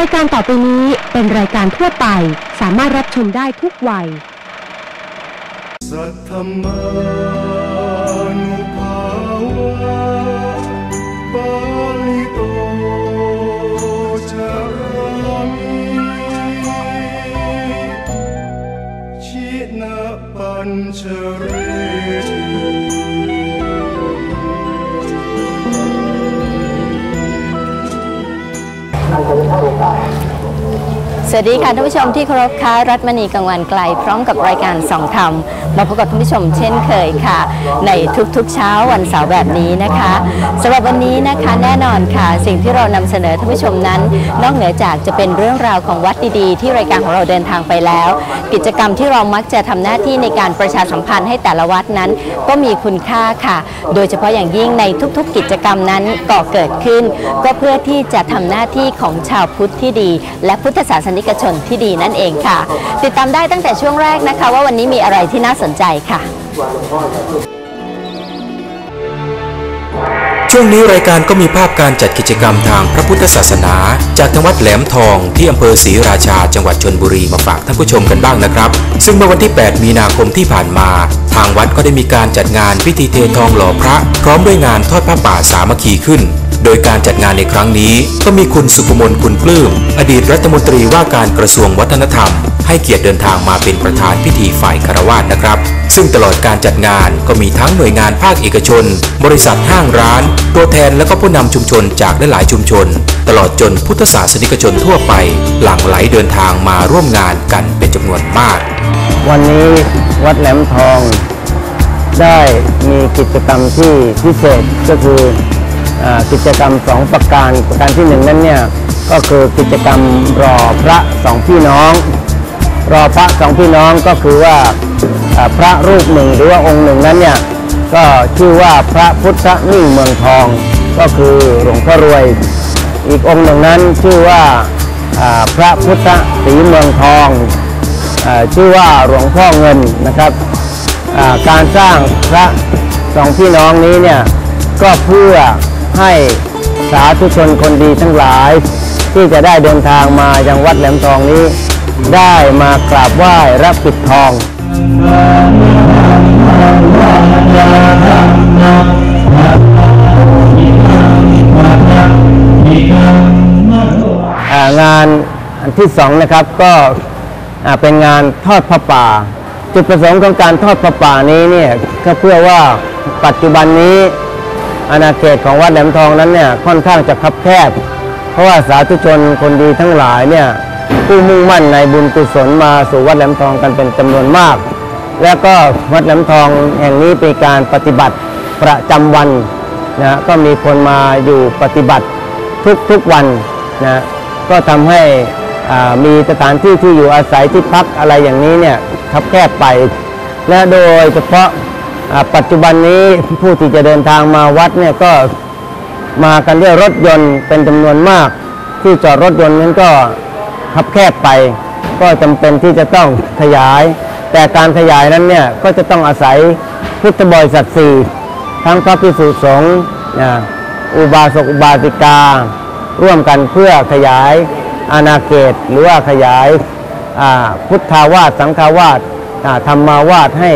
รายการต่อไปนี้เป็นรายการทั่วไป สามารถรับชมได้ทุกวัย สัทธมา สวัสดีค่ะท่านผู้ชมที่เคารพค่ะรัฐมณีกังวันไกล พร้อมกับรายการสองธรรมมาพบกับท่านผู้ชมเช่นเคยค่ะ ในทุกๆเช้าวันเสาร์แบบนี้นะคะสำหรับวันนี้นะคะแน่นอนค่ะ สิ่งที่เรานำเสนอท่านผู้ชมนั้น นอกเหนือจากจะเป็นเรื่องราวของวัดดีๆ ที่รายการของเราเดินทางไปแล้ว กิจกรรมที่เรามักจะทำหน้าที่ในการประชาสัมพันธ์ให้แต่ละวัดนั้น ก็มีคุณค่าค่ะ โดยเฉพาะอย่างยิ่งในทุกๆ กิจกรรมนั้นก่อเกิดขึ้น ก็เพื่อที่จะทำหน้าที่ของชาวพุทธที่ดี และพุทธศาสนิกชนที่ดีนั่นเองค่ะ ติดตามได้ตั้งแต่ช่วงแรกนะคะ ว่าวันนี้มีอะไรที่น่าสนใจค่ะ่งนี้รายการก็มีภาพการจัดกิจกรรมทางพระพุทธศาสนา จากทางวัดแหลมทองที่อำเภอศรีราชา จังหวัดชนบุรีมาฝากท่านผู้ชมกันบ้างนะครับ ซึ่งเมื่อวันที่ 8 มีนาคมที่ผ่านมา ทางวัดก็ได้มีการจัดงานพิธีเททองหล่อพระ พร้อมด้วยงานทอดผ้าป่าสามัคคีขึ้น โดยการจัดงานในครั้งนี้ ก็มีคุณสุภมนคุณปลื้มอดีตรัฐมนตรีว่าการกระทรวงวัฒนธรรม ให้เกียรติเดินทางมาเป็นประธานพิธีฝ่ายคารวาสนะครับ ซึ่งตลอดการจัดงานก็มีทั้งหน่วยงานภาคเอกชน บริษัทห้างร้านตัวแทนและก็ผู้นำชุมชนจากหลายๆชุมชน ตลอดจนพุทธศาสนิกชนทั่วไป หลั่งไหลเดินทางมาร่วมงานกันเป็นจำนวนมาก วันนี้วัดแหลมทอง ได้มีกิจกรรมที่พิเศษก็คืออกิจกรรมสองประการประการที่หนึ่งนั้นเนี่ยก็คือกิจกรรมรอพระสองพี่น้อง รอพระสองพี่น้องก็คือว่าอ่าพระรูปหนึ่งหรือว่าองค์หนึ่งนั้นเนี่ย ก็ชื่อว่าพระพุทธนิ่งเมืองทอง ก็คือหลวงพ่อรวย อีกองค์หนึ่งนั้นชื่อว่าพระพุทธศรีเมืองทองอชื่อว่าหลวงพ่อเงินนะครับการสร้างพระสองพี่น้องนี้เนี่ยก็เพื่อให้สาธุชนคนดีทั้งหลาย ที่จะได้เดินทางมายังวัดแหลมทองนี้ ได้มากราบไหว้รับปิดทอง งานอันที่สองนะครับก็เป็นงานทอดพระป่า จุดประสงค์ของการทอดพระป่านี้เนี่ยก็เพื่อว่าปัจจุบันนี้อาณาเขตของวัดแหลมทองนั้นเนี่ยค่อนข้างจะคับแคบ เพราะว่าสาธุชนคนดีทั้งหลายเนี่ยผู้มุ่งมั่นในบุญกุศลมาสู่วัดแหลมทองกันเป็นจำนวนมาก แล้วก็วัดแหลมทองแห่งนี้เป็นการปฏิบัติ ประจำวันนะก็มีคนมาอยู่ปฏิบัติทุกๆวันนะก็ทำให้มีสถานที่ที่อยู่อาศัยที่พักอะไรอย่างนี้เนี่ยคับแคบไป และโดยเฉพาะปัจจุบันนี้ผู้ที่จะเดินทางมาวัดเนี่ยก็มากันด้วยรถยนต์เป็นจำนวนมาก ที่จอดรถยนต์นั้นก็คับแคบไป ก็จำเป็นที่จะต้องขยาย แต่การขยายนั้นเนี่ยก็จะต้องอาศัยพุทธบริษัทสี่ ทั้งพระภิกษุสงฆ์อุบาสกอุบาสิกา ร่วมกันเพื่อขยายอาณาเขตหรือว่าขยายพุทธาวาสสังฆาวาสอ่าธรรมาวาสให้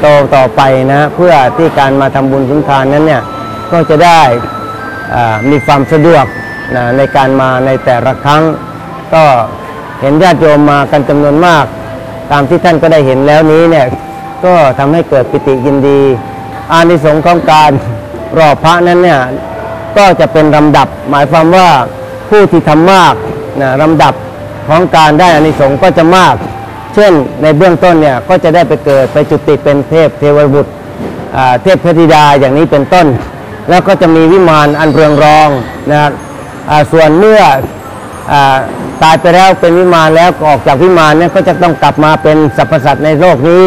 โตต่อไปนะเพื่อที่การมาทำบุญสุนทานนั้นเนี่ยก็จะได้มีความสะดวกนะในการมาในแต่ละครั้ง ก็เห็นญาติโยมมากันจำนวนมาก ตามที่ท่านก็ได้เห็นแล้วนี้เนี่ยก็ทำให้เกิดปิติยินดี อานิสงส์ของการรอพระนั้นเนี่ยก็จะเป็นลำดับ หมายความว่าผู้ที่ทำมากนะลำดับของการได้อานิสงส์ก็จะมาก เช่นในเบื้องต้นเนี่ยก็จะได้ไปเกิดไปจุติเป็นเทพเทวบุตรเทพพธิดาอย่างนี้เป็นต้น แล้วก็จะมีวิมานอันเรืองรองนะครับส่วนเมื่ออตายไปแล้วเป็นวิมานแล้วออกจากวิมานเนี่ยก็จะต้องกลับมาเป็นสรรพสัตว์ในโลกนี้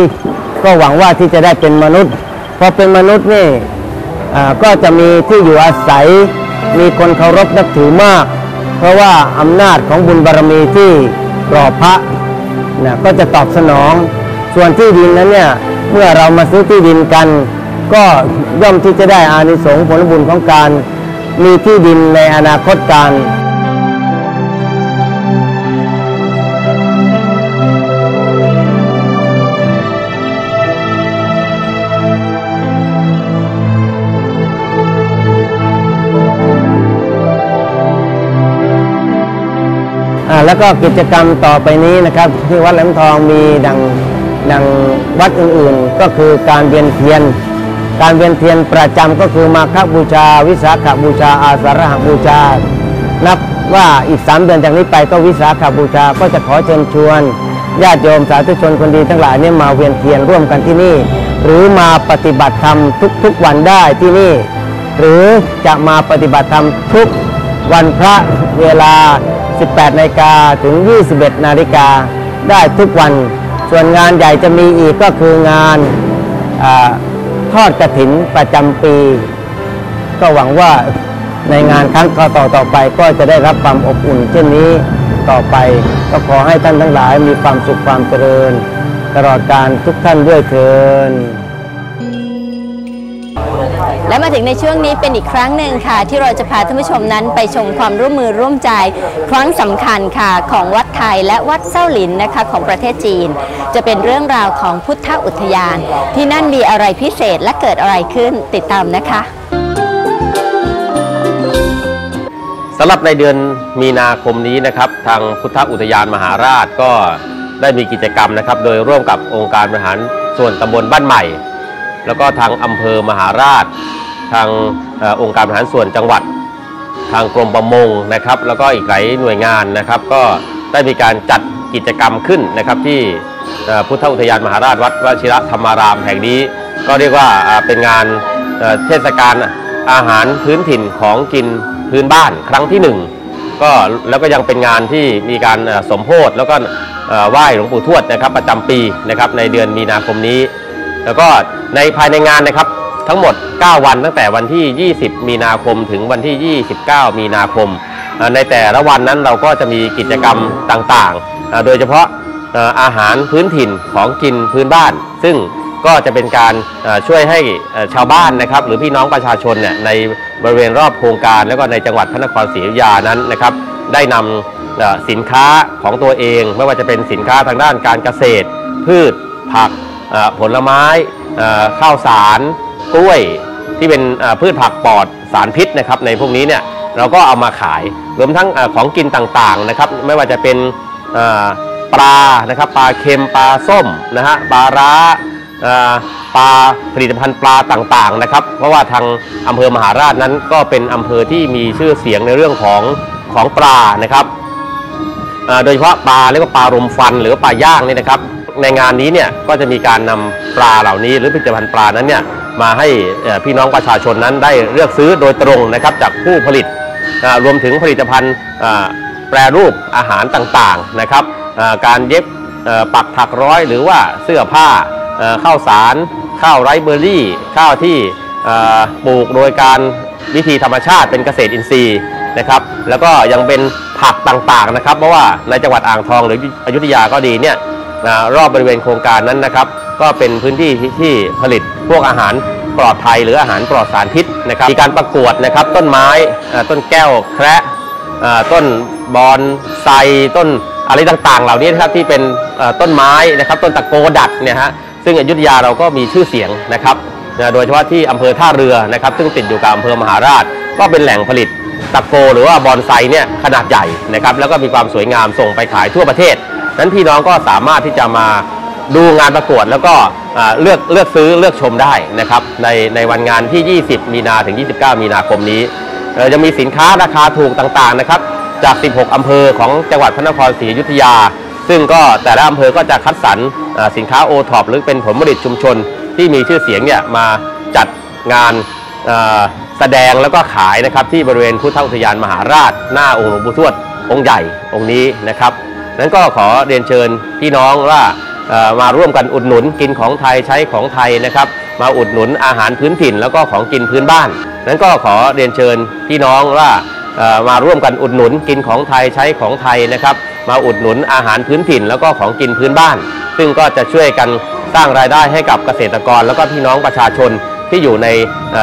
ก็หวังว่าที่จะได้เป็นมนุษย์ พอเป็นมนุษย์นี่ก็จะมีที่อยู่อาศัย มีคนเคารพนับถือมาก เพราะว่าอำนาจของบุญบารมีที่รอพระนะก็จะตอบสนอง ส่วนที่ดินนั้นเนี่ยเมื่อเรามาซื้อที่ดินกัน ก็ย่อมที่จะได้อานิสงส์ผลบุญของการมีที่ดินในอนาคตการ แล้วก็กิจกรรมต่อไปนี้นะครับ ที่วัดแหลมทองมีดังดังวัดอื่นๆ ก็คือการเวียนเทียน การเวียนเทียนประจำก็คือมาฆบูชา วิสาขบูชา อาสาฬหบูชา นับว่าอีกสามเดือนจากนี้ไปก็วิสาขบูชาก็จะขอเชิญชวนญาติโยมสาธุชนคนดีทั้งหลายเนี่ยมาเวียนเทียนร่วมกันที่นี่ หรือมาปฏิบัติธรรมทุกๆวันได้ที่นี่ หรือจะมาปฏิบัติธรรมทุกวันพระเวลา 18นาฬิกาถึง 21นาฬิกาได้ทุกวัน ส่วนงานใหญ่จะมีอีกก็คืองานอทอดกระถินประจำปี ก็หวังว่าในงานครั้งต่อต่อไปก็จะได้รับความอบอุ่น เช่นนี้ต่อไปก็ขอให้ท่านทั้งหลายมีความสุขความเจริญ ตลอดการทุกท่านด้วยเถิน และมาถึงในช่วงนี้เป็นอีกครั้งหนึ่งค่ะ ที่เราจะพาท่านผู้ชมนั้นไปชมความร่วมมือร่วมใจ ครั้งสำคัญค่ะของวัดไทยและวัดเส้าหลินนะคะของประเทศจีน จะเป็นเรื่องราวของพุทธอุทยาน ที่นั่นมีอะไรพิเศษและเกิดอะไรขึ้นติดตามนะคะสำหรับในเดือนมีนาคมนี้นะครับ ทางพุทธอุทยานมหาราชก็ได้มีกิจกรรมนะครับ โดยร่วมกับองค์การบริหารส่วนตำบลบ้านใหม่ แล้วก็ทางอำเภอมหาราช ทางอองค์การบริหารส่วนจังหวัด ทางกรมประมงนะครับ แล้วก็อีกหลายหน่วยงานนะครับ ก็ได้มีการจัดกิจกรรมขึ้นนะครับที่พุทธอุทยานมหาราชวัดวชิระธรรมารามแห่งนี้ ก็เรียกว่าเป็นงานเทศกาลอาหารพื้นถิ่นของกินพื้นบ้านครั้งที่หนึ่งก็แล้วก็ยังเป็นงานที่มีการสมโพธแล้วก็ไหว้หลวงปู่ทวดนะครับประจำปีนะครับในเดือนมีนาคมนี้ แล้วก็ในภายในงานนะครับ ทั้งหมด 9 วันตั้งแต่วันที่ 20 มีนาคมถึงวันที่ 29 มีนาคม ในแต่ละวันนั้นเราก็จะมีกิจกรรมต่างๆ โดยเฉพาะอาหารพื้นถิ่นของกินพื้นบ้าน ซึ่งก็จะเป็นการช่วยให้ชาวบ้านนะครับ หรือพี่น้องประชาชนเนี่ยในบริเวณรอบโครงการ แล้วก็ในจังหวัดพระนครศรีอยุธยานั้นนะครับ ได้นำสินค้าของตัวเอง ไม่ว่าจะเป็นสินค้าทางด้านการเกษตร พืช ผักผลไม้ข้าวสาร กล้วยที่เป็นพืชผักปลอดสารพิษนะครับในพวกนี้เนี่ยเราก็เอามาขายรวมทั้งอของกินต่างๆนะครับ ไม่ว่าจะเป็นปลานะครับปลาเค็มปลาส้มนะฮะปลาร้าปลาผลิตภัณฑ์ปลาต่างๆนะครับ เพราะว่าทางอำเภอมหาราชนั้นก็เป็นอำเภอที่มีชื่อเสียงในเรื่องของของปลานะครับโดยเฉพาะปลาเรียกว่าปลารมฟันหรือปลาย่างนี่นะครับ ในงานนี้เนี่ยก็จะมีการนำปลาเหล่านี้ หรือผลิตภัณฑ์ปลานั้นเนี่ย มาให้พี่น้องประชาชนนั้นได้เลือกซื้อโดยตรงนะครับจากผู้ผลิตรวมถึงผลิตภัณฑ์แปรรูปอาหารต่างๆนะครับการเย็บปักถักร้อยหรือว่าเสื้อผ้าข้าวสารข้าวไรเบอร์รี่ ข้าวที่ปลูกโดยการวิธีธรรมชาติเป็นเกษตรอินทรีย์นะครับ แล้วก็ยังเป็นผักต่างๆนะครับ เพราะว่าในจังหวัดอ่างทองหรืออยุธยาก็ดีเนี่ย อ่ารอบบริเวณโครงการนั้นนะครับ ก็เป็นพื้นที่ที่ผลิตพวกอาหารปลอดภัยหรืออาหารปลอดสารพิษนะครับมีการประกวดนะครับต้นไม้ต้นแก้วแคระต้นบอนไซต้นอะไรต่างๆ เหล่านี้นะครับที่เป็นต้นไม้นะครับต้นตะโกดัดเนี่ยฮะซึ่งอยุธยาเราก็มีชื่อเสียงนะครับโดยเฉพาะที่อำเภอท่าเรือนะครับ ซึ่งติดอยู่กับอำเภอมหาราช ก็เป็นแหล่งผลิตตะโกหรือว่าบอนไซเนี่ยขนาดใหญ่นะครับแล้วก็มีความสวยงามส่งไปขายทั่วประเทศ นั้นพี่น้องก็สามารถที่จะมาดูงานประกวดแล้วก็เลือกเลือกซื้อเลือกชมได้นะครับในในวันงานที่ 20 มีนาถึง 29 มีนาคมนี้จะมีสินค้าราคาถูกต่างๆนะครับจาก 16 อำเภอของจังหวัดพระนครศรีอยุธยา ซึ่งก็แต่ละอำเภอก็จะคัดสรรสินค้าโอท็อปหรือเป็นผลผลิตชุมชน ที่มีชื่อเสียงเนี่ยมาจัดงานแสดงแล้วก็ขายนะครับที่บริเวณพุทธอุทยานมหาราช หน้าองค์หลวงปู่ทวดองค์ใหญ่องค์นี้นะครับ นั้นก็ขอเรียนเชิญพี่น้องว่ามาร่วมกันอุดหนุนกินของไทยใช้ของไทยนะครับมาอุดหนุนอาหารพื้นถิ่นแล้วก็ของกินพื้นบ้าน นั้นก็ขอเรียนเชิญพี่น้องว่ามาร่วมกันอุดหนุนกินของไทยใช้ของไทยนะครับมาอุดหนุนอาหารพื้นถิ่นแล้วก็ของกินพื้นบ้าน ซึ่งก็จะช่วยกันสร้างรายได้ให้กับเกษตรกร แล้วก็พี่น้องประชาชนที่อยู่ใน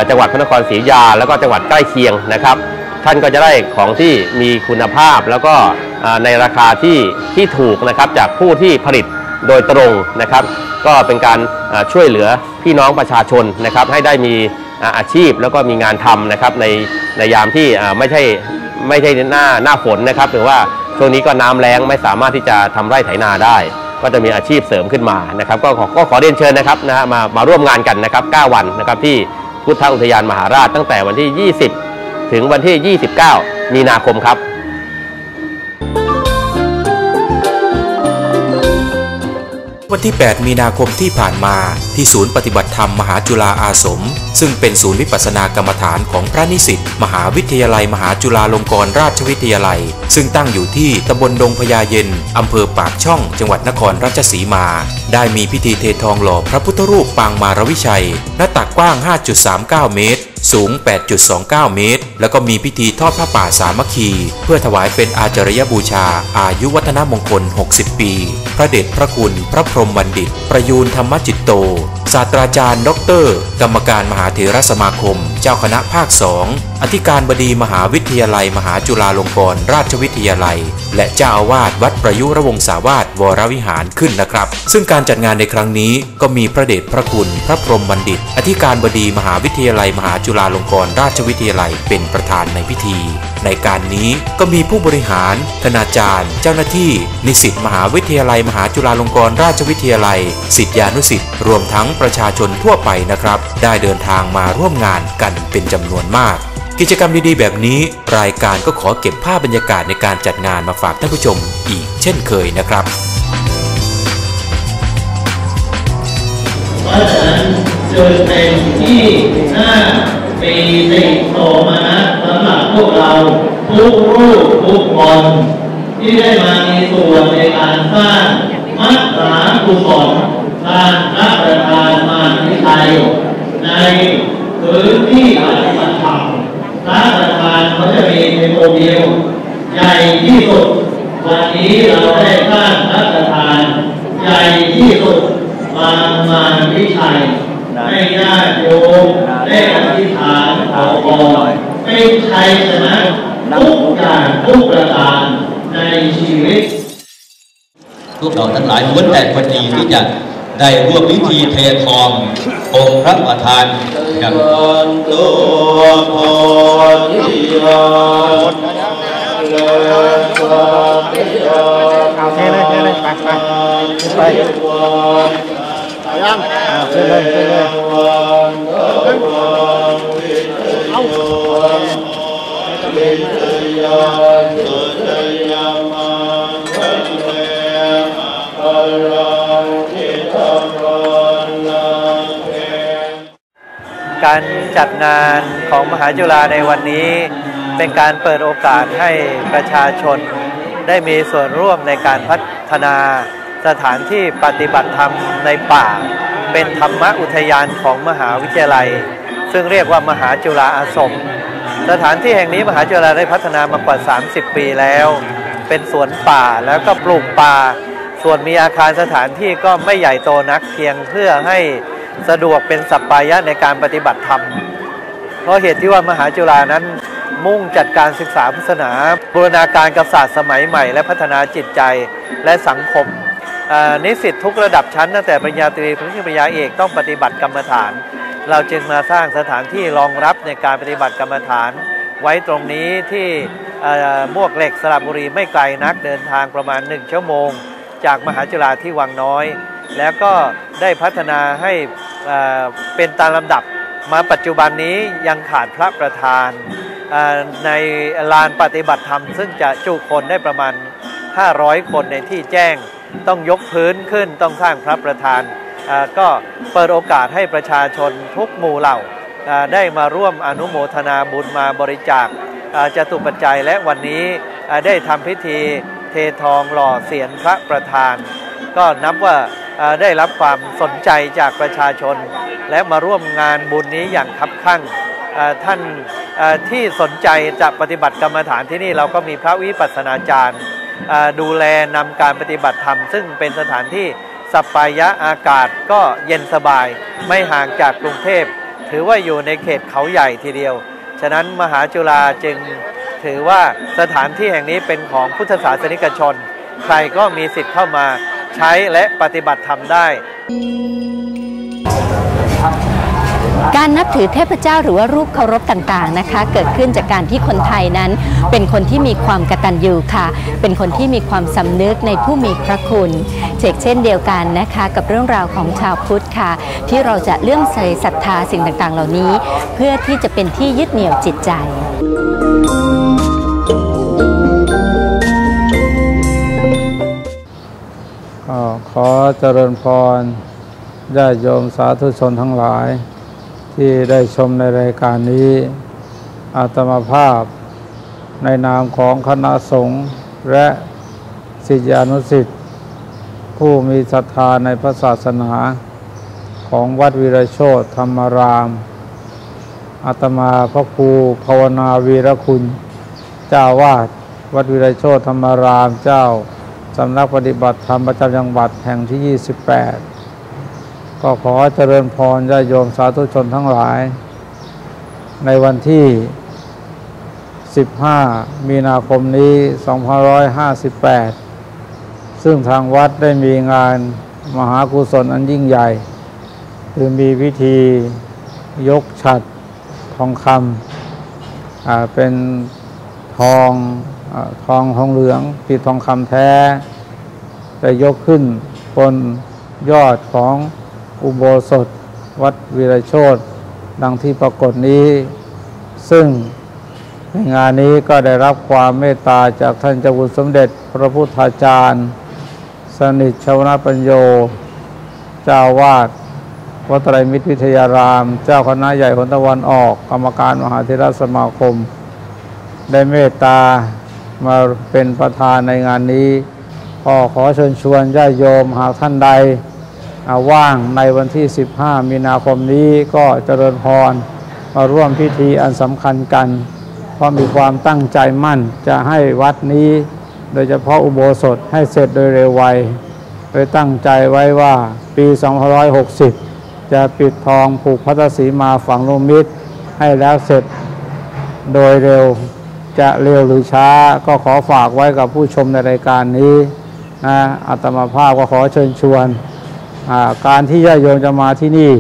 จังหวัดพระนครศรีอยุธยา แล้วก็จังหวัดใกล้เคียงนะครับ ท่านก็จะได้ของที่มีคุณภาพแล้วก็ ในราคาที่ที่ถูกนะครับจากผู้ที่ผลิตโดยตรงนะครับ ก็เป็นการช่วยเหลือพี่น้องประชาชนนะครับ ให้ได้มีอาชีพแล้วก็มีงานทำนะครับในในยามที่ไม่ใช่ไม่ใช่หน้าหน้าฝนนะครับหรือว่าช่วงนี้ก็น้ำแล้งไม่สามารถที่จะทำไร่ไถนาได้ ก็จะมีอาชีพเสริมขึ้นมานะครับ ก็ขอก็ขอเรียนเชิญนะครับนะฮะมามาร่วมงานกันนะครับ 9 วันนะครับที่พุทธอุทยานมหาราชตั้งแต่วันที่ 20 ถึงวันที่ 29 มีนาคมครับ วันที่ 8 มีนาคมที่ผ่านมาที่ศูนย์ปฏิบัติธรรมมหาจุฬาอาสม ซึ่งเป็นศูนย์วิปัสสนากรรมฐานของพระนิสิตมหาวิทยาลัยมหาจุฬาลงกรณราชวิทยาลัย ซึ่งตั้งอยู่ที่ตำบลดงพญาเย็นอำเภอปากช่อง จังหวัดนครราชสีมา ได้มีพิธีเททองหล่อพระพุทธรูปปางมารวิชัย หน้าตักกว้าง 5.39 เมตร สูง 8.29 เมตร แล้วก็มีพิธีทอดผ้าป่าสามัคคี เพื่อถวายเป็นอาจารยบูชา อายุวัฒนมงคล 60 ปี พระเดชพระคุณ พระพรหมบัณฑิต ประยูนธรรมจิตโต ศาสตราจารย์ด็อกเตอร์กรรมการมหาเถรสมาคม เจ้าคณะภาคสองอธิการบดีมหาวิทยาลัย มหาจุฬาลงกรณราชวิทยาลัย และเจ้าอาวาสวัดประยุรวงศาวาสวรวิหารขึ้นนะครับ ซึ่งการจัดงานในครั้งนี้ก็มีพระเดชพระคุณ พระพรหมบัณฑิต อธิการบดีมหาวิทยาลัยมหาจุุฬาลงกรณราชวิทยาลัยเป็นประธานในพิธี ในการนี้ก็มีผู้บริหาร คณาจารย์ เจ้าหน้าที่ นิสิตมหาวิทยาลัย มหาจุฬาลงกรณราชวิทยาลัยศิษยานุศิษย์รวมทั้งประชาชนทั่วไปนะครับ ได้เดินทางมาร่วมงานกันเป็นจำนวนมากกิจกรรมดีๆ แบบนี้ รายการก็ขอเก็บภาพบรรยากาศในการจัดงานมาฝากท่านผู้ชมอีกเช่นเคยนะครับ เพราะฉะนั้นจึงเป็นที่น่าปีติโสมนัสสำหรับพวกเราทุกรูปทุกคนที่ได้มามีส่วนในการสร้างมัตสากุศลการรับประทานมาที่ไทยในพื้นที่ปฏิบัติธรรมพระประธานเขาจะมีเป็นองค์เดียวใหญ่ที่สุดวันนี้เราได้สร้างพระประธานใหญ่ที่สุดมามาวิชัย ให้ญาติโยมได้อธิษฐานขอพรเป็นชัยชนะทุกอย่างทุกประการในชีวิตพวกเราทั้งหลายล้วนแต่คนดีที่จะได้ร่วมพิธีเททององค์พระประธานกันตัวโพธิยาเลสยาเอาเทเลยเทเลยไปไปไป ยังเทเลยเทเลยการจัดงานของมหาจุฬาในวันนี้ เป็นการเปิดโอกาสให้ประชาชนได้มีส่วนร่วมในการพัฒนา สถานที่ปฏิบัติธรรมในป่า เป็นธรรมอุทยานของมหาวิทยาลัย ซึ่งเรียกว่ามหาจุฬาอาสม สถานที่แห่งนี้มหาจุฬาได้พัฒนามากว่า 30 ปีแล้ว เป็นสวนป่าแล้วก็ปลูกป่า ส่วนมีอาคารสถานที่ก็ไม่ใหญ่โตนักเพียงเพื่อให้สะดวกเป็นสัปปายะในการปฏิบัติธรรม เพราะเหตุที่ว่ามหาจุฬานั้นมุ่งจัดการศึกษาพุทธศาสนาบูรณาการกับศาสตร์สมัยใหม่ และพัฒนาจิตใจและสังคม นิสิตทุกระดับชั้นตั้งแต่ปริญญาตรีถึงปริญญาเอกต้องปฏิบัติกรรมฐาน เราจึงมาสร้างสถานที่รองรับในการปฏิบัติกรรมฐาน ไว้ตรงนี้ที่เอ่อมวกเหล็กสระบุรีไม่ไกลนักเดินทางประมาณ 1 ชั่วโมง จากมหาจุฬาที่วังน้อย แล้วก็ได้พัฒนาให้เป็นตามลำดับมาปัจจุบันนี้ยังขาดพระประธานในลานปฏิบัติธรรม ซึ่งจะจุคนได้ประมาณ 500 คนในที่แจ้ง ต้องยกพื้นขึ้นต้องสร้างพระประธาน ก็เปิดโอกาสให้ประชาชนทุกหมู่เหล่าได้มาร่วมอนุโมทนาบุญมาบริจาคเอ่อจตุปัจจัยและวันนี้ได้ทำพิธีเททองหล่อเสียนพระประธาน ก็นับว่าได้รับความสนใจจากประชาชน และมาร่วมงานบุญนี้อย่างคับคั่งท่านที่สนใจจะปฏิบัติกรรมฐานที่นี่เราก็มีพระวิปัสสนาจารย์ ดูแลนำการปฏิบัติธรรม ซึ่งเป็นสถานที่สปปายะอากาศก็เย็นสบายไม่ห่างจากกรุงเทพ ถือว่าอยู่ในเขตเขาใหญ่ทีเดียว ฉะนั้นมหาจุฬาจึงถือว่าสถานที่แห่งนี้เป็นของพุทธศาสนิกชน ใครก็มีสิทธิ์เข้ามาใช้และปฏิบัติธรรมได้ การนับถือเทพเจ้าหรือว่ารูปเคารพต่างๆนะคะ เกิดขึ้นจากการที่คนไทยนั้น เป็นคนที่มีความกตัญญูค่ะ เป็นคนที่มีความสำนึกในผู้มีพระคุณเชกเช่นเดียวกันนะคะ กับเรื่องราวของชาวพุทธค่ะ ที่เราจะเลื่อมใสศรัทธาสิ่งต่างๆ เหล่านี้ เพื่อที่จะเป็นที่ยึดเหนี่ยวจิตใจขอเจริญพรญาติโยมสาธุชนทั้งหลาย ที่ได้ชมในรายการนี้ อาตมาภาพในนามของคณะสงฆ์และศิษยานุศิษย์ผู้มีศรัทธาในพระศาสนาของวัดวิรโชตธรรมราม อาตมาพระครูภาวนาวีรคุณ เจ้าวาดวัดวิรโชตธรรมรามเจ้าสำนักปฏิบัติธรรมประจำจังหวัดแห่งที่ 28 ก็ขอเจริญพรญาโยมสาธุชนทั้งหลาย ในวันที่ 15 มีนาคมนี้ 2558 ซึ่งทางวัดได้มีงานมหากุศลอันยิ่งใหญ่ คือมีพิธียกฉัดทองคำเป็นทองอทองทองเหลืองปิดทองคำแท้ได้ยกขึ้นบนยอดของ อุโบสถ วัดวีรโชตดังที่ปรากฏนี้ ซึ่งในงานนี้ก็ได้รับความเมตตาจากท่านเจ้าคุณสมเด็จพระพุทธาจารย์ สนิทชวนาปัญโย เจ้าวาดวัดไตรมิตรวิทยาราม เจ้าคณะใหญ่หนตะวันออก กรรมการมหาเทรสมาคม ได้เมตตามาเป็นประธานในงานนี้ก็ขอเชิญชวนญาติโยมหากท่านใด ว่างในวันที่ 15 มีนาคมนี้ก็เจริญพรมาร่วมพิธีอันสำคัญกัน เพราะมีความตั้งใจมั่นจะให้วัดนี้ โดยเฉพาะอุโบสถให้เสร็จโดยเร็วไวโดยตั้งใจไว้ว่าปี 2560 จะปิดทองผูกพัทสีมาฝังลมิตร ให้แล้วเสร็จโดยเร็วจะเร็วหรือช้าก็ขอฝากไว้กับผู้ชมในรายการนี้นะอาตมาภาพก็ขอเชิญชวน การที่ญาติโยมจะมาที่นี่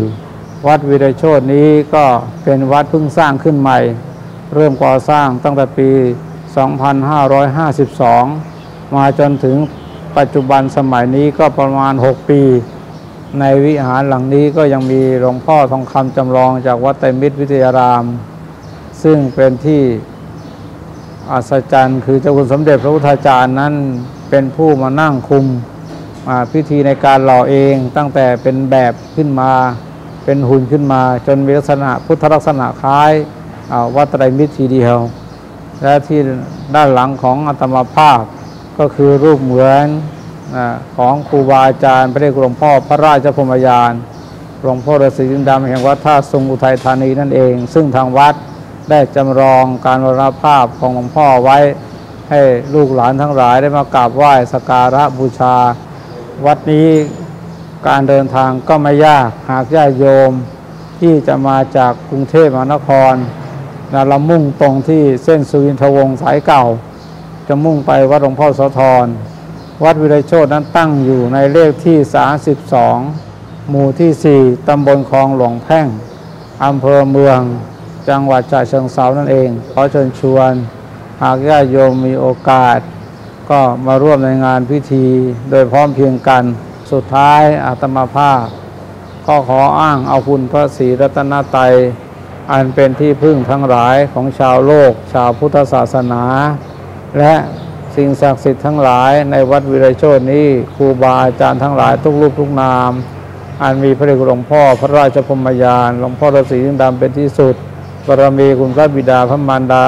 วัดวิรโชตนี้ก็เป็นวัดเพิ่งสร้างขึ้นใหม่ เริ่มก่อสร้างตั้งแต่ปี 2552 มาจนถึงปัจจุบันสมัยนี้ก็ประมาณ 6 ปี ในวิหารหลังนี้ก็ยังมีหลวงพ่อทองคำจำลองจากวัดไตรมิตรวิทยาราม ซึ่งเป็นที่อัศจรรย์คือเจ้าคุณสมเด็จพระพุทธาจารย์นั้นเป็นผู้มานั่งคุม พิธีในการหล่อเองตั้งแต่เป็นแบบขึ้นมา เป็นหุ่นขึ้นมา จนมีลักษณะพุทธลักษณะคล้ายาวัดไตรมิตรทีเดียว และที่ด้านหลังของอัตมาภาพก็คือรูปเหมือนอของครูบาอาจารย์พระเดชหลวงพ่อพระราชพรมยานหลวงพ่อฤาษีดินดำแห่งวัดท่าทรงอุทัยธานีนั่นเอง ซึ่งทางวัดได้จำลองการมรณภาพของหลวงพ่อไว้ให้ลูกหลานทั้งหลายได้มากราบไหว้สักการะบูชา วัดนี้การเดินทางก็ไม่ยากหากญาติโยมที่จะมาจากกรุงเทพมหานครนะเรามุ่งตรงที่เส้นสุวินทวงศ์สายเก่า จะมุ่งไปวัดหลวงพ่อโสธร วัดวิไลโชตนั้นตั้งอยู่ในเลขที่ 32 หมู่ที่ 4 ตำบลคลองหลวงแพ่ง อำเภอเมือง จังหวัดฉะเชิงเซานั่นเอง ขอเชิญชวน หากญาติโยมมีโอกาส ก็มาร่วมในงานพิธีโดยพร้อมเพียงกัน สุดท้ายอาตมาภาพ ก็ขออ้างเอาคุณพระศรีรัตนตรัยอันเป็นที่พึ่งทั้งหลายของชาวโลก ชาวพุทธศาสนา และสิ่งศักดิ์สิทธิ์ทั้งหลายในวัดวิรโชตนี้ครูบาอาจารย์ทั้งหลายทุกรูปทุกนาม อันมีพระเดชหลวงพ่อพระราชพรมยานหลวงพ่อฤาษีดำเป็นที่สุดบารมีคุณพระบิดาพระมารดา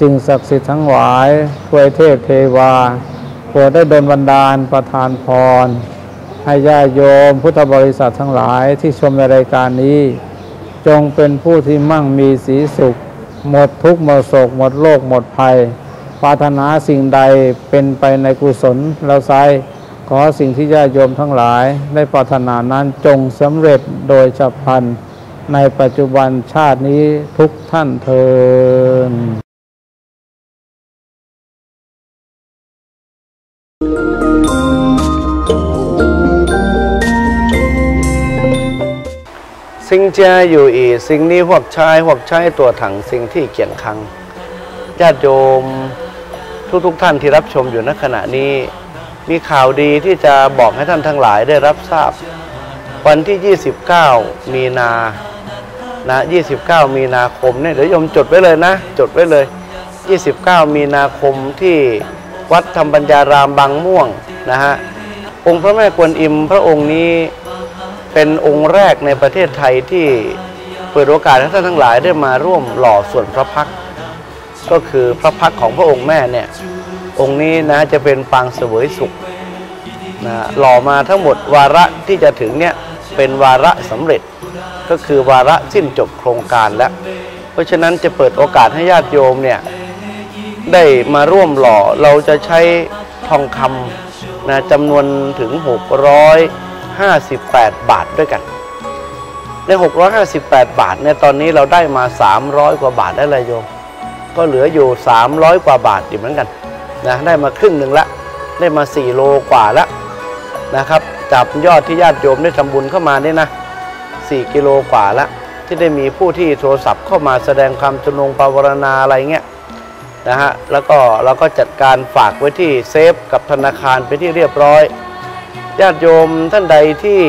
สิ่งศักดิ์สิทธิ์ทั้งหลายทวยเทพเทวาโปรดได้ดลบันดาลประทานพร ให้ญาโยมพุทธบริษัททั้งหลายที่ชมในรายการนี้ จงเป็นผู้ที่มั่งมีสีสุข หมดทุกข์หมดโศกหมดโรคหมดภัยปรารถนาสิ่งใดเป็นไปในกุศลแล้วไซร้ขอสิ่งที่ญาโยมทั้งหลาย ได้ปรารถนานั้นจงสำเร็จโดยฉับพลันในปัจจุบันชาตินี้ทุกท่านเทิน สิ่งเจาอยู่อีสิ่งนี้พวกชายพวกชายตัวถังสิ่งที่เกี่ยงคังญาติโยมทุกๆทท่านที่รับชมอยู่ณขณะนี้ มีข่าวดีที่จะบอกให้ท่านทั้งหลายได้รับทราบ วันที่ 29 มีนานะ 29 มีนาคมเนี่ยเดี๋ยวโยมจดไว้เลยนะ จดไว้เลย 29 มีนาคมที่วัดธรรมปัญญารามบางม่วงนะฮะองค์พระแม่กวนอิมพระองค์นี้ เป็นองค์แรกในประเทศไทยที่เปิดโอกาสให้ท่านทั้งหลายได้มาร่วมหล่อส่วนพระพักก็คือพระพักของพระองค์แม่เนี่ยองค์นี้นะจะเป็นปางเสวยสุขนะหล่อมาทั้งหมดวาระที่จะถึงเนี่ยเป็นวาระสำเร็จก็คือวาระสิ้นจบโครงการแล้ว เพราะฉะนั้นจะเปิดโอกาสให้ญาติโยมเนี่ยได้มาร่วมหล่อเราจะใช้ทองคำนะจำนวนถึง 658 บาทด้วยกันใน658 บาทเนี่ยตอนนี้เราได้มา 300 กว่าบาทได้เลยโยมก็เหลืออยู่ 300 กว่าบาทอยู่เหมือนกันนะได้มาครึ่งหนึ่งละ ได้มา 4 โลกว่าล้วนะครับจับยอดที่ญาติโยมได้ทำบุญเข้ามาเนี่ยนะ 4 กิโลกว่าล้วที่ได้มีผู้ที่โทรศัพท์เข้ามาแสดงความจำนงปรารณาอะไรเงี้ยนะฮะแล้วก็เราก็จัดการฝากไว้ที่เซฟกับธนาคารไปที่เรียบร้อย ญาติโยมท่านใดที่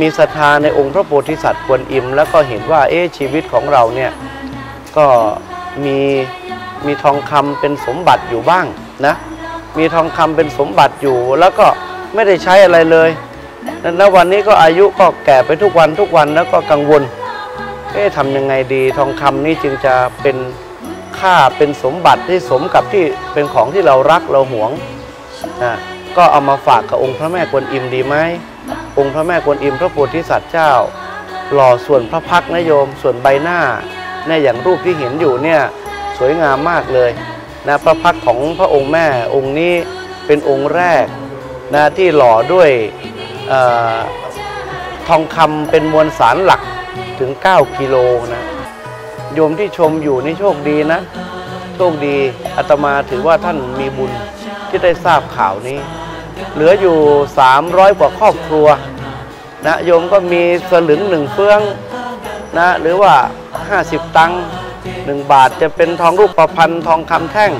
มีศรัทธาในองค์พระโพธิสัตว์กวนอิม แล้วก็เห็นว่าเอ๊ะชีวิตของเราเนี่ยก็มีมีทองคำเป็นสมบัติอยู่บ้างนะมีทองคำเป็นสมบัติอยู่ แล้วก็ไม่ได้ใช้อะไรเลยแล้ววันนี้ก็อายุก็แก่ไปทุกวันทุกวันแล้วก็กังวลเอ๊ะทำยังไงดีทองคำนี้จึงจะเป็นค่าเป็นสมบัติที่สมกับที่เป็นของที่เรารักเราหวงนะ ก็เอามาฝากกับองค์พระแม่กวนอิมดีไหมองค์พระแม่กวนอิมพระโพธิสัตว์เจ้า หล่อส่วนพระพักนะโยม ส่วนใบหน้าเนี่ยอย่างรูปที่เห็นอยู่เนี่ยสวยงามมากเลยนะพระพักของพระองค์แม่องค์นี้เป็นองค์แรกนะที่หล่อด้วยออทองคำเป็นมวลสารหลักถึง 9 กิโลนะโยมที่ชมอยู่นี่โชคดีนะ โชคดีอาตมาถือว่าท่านมีบุญที่ได้ทราบข่าวนี้ เหลืออยู่ 300 กว่าครอบครัวนะโยมก็มีสลึงหนึ่งเฟืองนะหรือว่า 50 ตังค์หนึ่งบาทจะเป็นทองรูปประพันธ์ทองคำแท่ง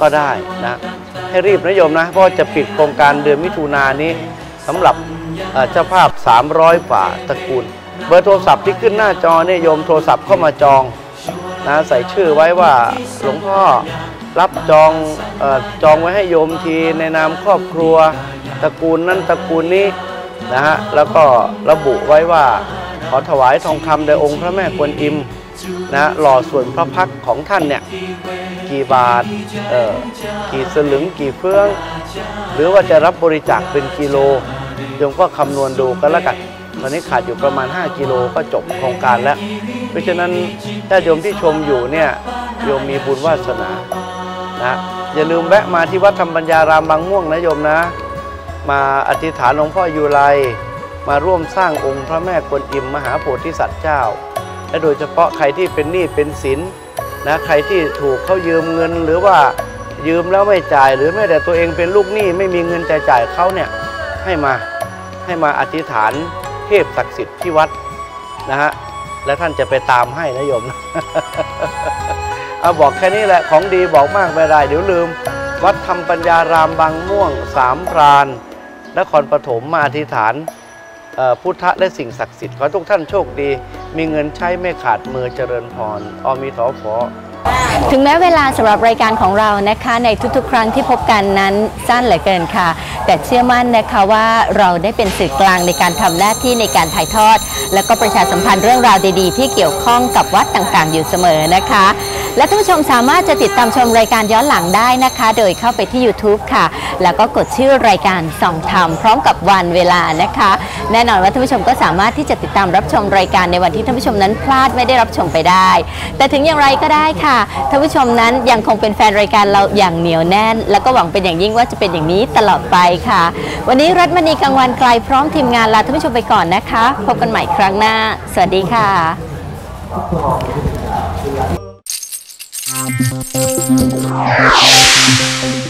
ก็ได้นะให้รีบนะโยมนะ เพราะจะปิดโครงการเดือนมิถุนายนนี้สำหรับเอ่อเจ้าภาพ 300กว่าตระกูล เบอร์โทรศัพท์ที่ขึ้นหน้าจอเนี่ยโยมโทรศัพท์เข้ามาจองนะใส่ชื่อไว้ว่าหลวงพ่อ รับจองเออจองไว้ให้โยมทีในนามครอบครัวตระกูลนั้นตระกูลนี้นะฮะแล้วก็ระบุไว้ว่าขอถวายทองคำแด่องค์พระแม่กวนอิมนะหล่อส่วนพระพักของท่านเนี่ยกี่บาทเอ่อกี่สลึงกี่เฟื่อง หรือว่าจะรับบริจาคเป็นกิโลโยมก็คำนวณดูกันแล้วกันตอนนี้ขาดอยู่ประมาณ 5 กิโลก็จบโครงการแล้ว เพราะฉะนั้นถ้าโยมที่ชมอยู่เนี่ยโยมมีบุญวาสนา นะอย่าลืมแวะมาที่วัดธรรมปัญญารามบางม่วงนะโยมนะ มาอธิษฐานหลวงพ่ออยู่ไรมาร่วมสร้างองค์พระแม่กวนอิมมหาโพธิสัตว์เจ้า และโดยเฉพาะใครที่เป็นหนี้เป็นสินนะใครที่ถูกเขายืมเงินหรือว่ายืมแล้วไม่จ่ายหรือแม้แต่ตัวเองเป็นลูกหนี้ไม่มีเงินจ่ายจ่ายเขาเนี่ยให้มาให้มาอธิษฐานเทพศักดิ์สิทธิ์ที่วัดนะฮะและท่านจะไปตามให้นะโยมนะ เอาบอกแค่นี้แหละของดีบอกมากไม่ได้เดี๋ยวลืม วัดธรรมปัญญารามบางม่วงสามพราน นครปฐมมาอธิษฐานพุทธะและสิ่งศักดิ์สิทธิ์ขอทุกท่านโชคดี มีเงินใช้ไม่ขาดมือเจริญพรอมีถอฟอถึงแม้เวลาสำหรับรายการของเรานะคะในทุกๆ ครั้งที่พบกันนั้นสั้นเหลือเกินค่ะ แต่เชื่อมั่นนะคะว่าเราได้เป็นสื่อกลางในการทำหน้าที่ในการถ่ายทอด และก็ประชาสัมพันธ์เรื่องราวดีๆ ที่เกี่ยวข้องกับวัดต่างๆ อยู่เสมอนะคะและท่านผู้ชมสามารถจะติดตามชมรายการย้อนหลังได้นะคะ โดยเข้าไปที่ YouTube ค่ะ แล้วก็กดชื่อรายการส่องธรรมพร้อมกับวันเวลานะคะ แน่นอนว่าท่านผู้ชมก็สามารถที่จะติดตามรับชมรายการในวันที่ท่านผู้ชมนั้นพลาดไม่ได้รับชมไปได้ แต่ถึงอย่างไรก็ได้ค่ะท่านผู้ชมนั้นยังคงเป็นแฟนรายการเราอย่างเหนียวแน่น แล้วก็หวังเป็นอย่างยิ่งว่าจะเป็นอย่างนี้ตลอดไปค่ะ วันนี้รัฐมณีกลางวันไกลพร้อมทีมงานลาท่านผู้ชมไปก่อนนะคะ พบกันใหม่ครั้งหน้า สวัสดีค่ะ Thank you.